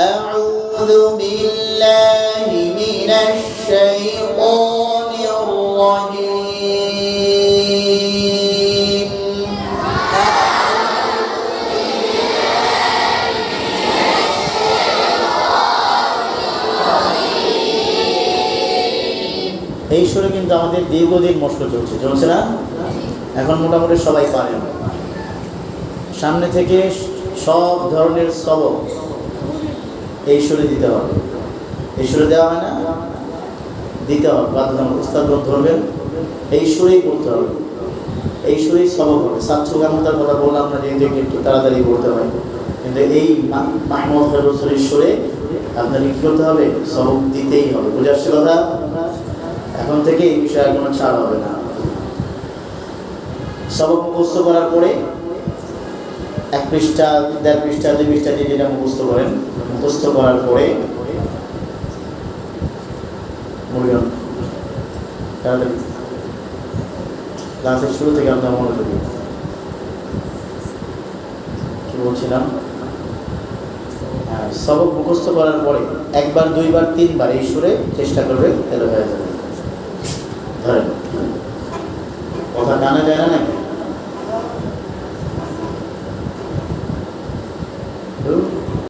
أعوذ بالله من الشيطان الرجيم এই সুরে কিন্তু আমাদের দীর্ঘদিন মস্ত চলছে চলছে না এখন মোটামুটি সবাই পারেন সামনে থেকে সব ধরনের সবক এই সুরে দিতে হবে। এই সুরে দেওয়া হয় না? দিতে হবে। বাধ্যতামূলক। উস্তাদগণ ধরবেন। এই সুরেই পড়তে হবে। এই সুরেই সবক হবে। সাতশো কথা বললাম না যেহেতু একটু তাড়াতাড়ি পড়তে হয় কিন্তু এই মাহমদ ফেরোসরের সুরে আপনাকে কী করতে হবে, সবক দিতেই হবে। বুঝে আসছে কথা? এখন থেকে এই বিষয়ে কোনো ছাড় হবে না। সবক মুখস্থ করার পরে এক পৃষ্ঠা দেড় পৃষ্ঠা দুই পৃষ্ঠা দিয়ে যেটা মুখস্থ করেন মুখস্থ করার পরে ক্লাসের শুরু থেকে আপনার মনে করি। কি বলছিলাম? হ্যাঁ, সবক মুখস্থ করার পরে একবার দুইবার তিনবার এই সুরে চেষ্টা করবে তাহলে হয়ে যাবে। ধরেন কথা জানা যায় না নাকি?